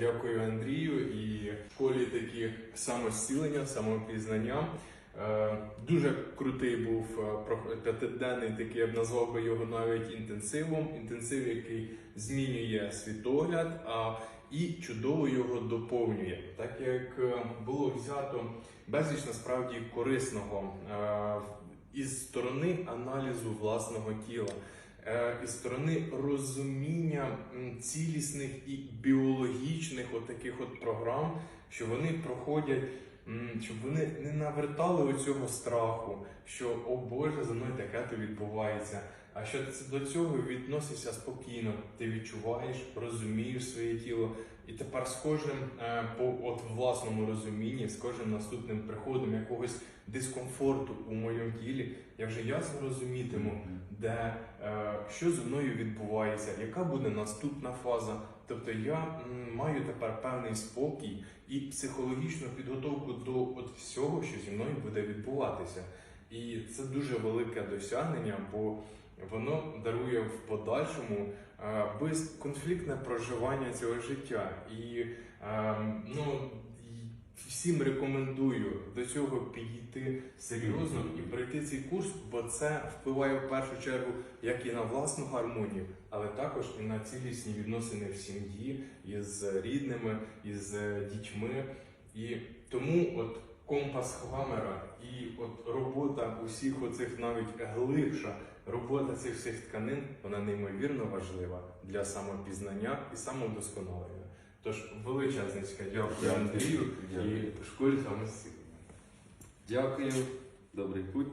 Дякую Андрію і школі такі самозцілення, самопізнання. Е, Дуже крутий був е, п'ятиденний такий, я б назвав би його навіть інтенсивом. Інтенсив, який змінює світогляд, а і чудово його доповнює, так як е, було взято безліч насправді корисного із сторони аналізу власного тіла. Е, із сторони розуміння цілісних і біологічних от от програм, що вони проходять, щоб вони не навертали оцього страху, що о Боже, за мною таке то відбувається. А що це до цього відносишся спокійно, ти відчуваєш, розумієш своє тіло, і тепер з кожним е, по от власному розумінні, з кожним наступним приходом якогось дискомфорту у моєму тілі, я вже ясно розумітиму, де е, що зі мною відбувається, яка буде наступна фаза. Тобто я маю тепер певний спокій і психологічну підготовку до от всього, що зі мною буде відбуватися. І це дуже велике досягнення, бо воно дарує в подальшому е, безконфліктне проживання цього життя. І е, ну, всім рекомендую до цього підійти серйозно і пройти цей курс, бо це впливає в першу чергу як і на власну гармонію, але також і на цілісні відносини в сім'ї із рідними, із е, дітьми. І тому от компас Хламера і от робота усіх оцих навіть глибша робота цих всіх тканин, вона неймовірно важлива для самопізнання і самовдосконалення. Тож величезницька дякую Андрію і школі самостійно. Дякую. Добрий путь.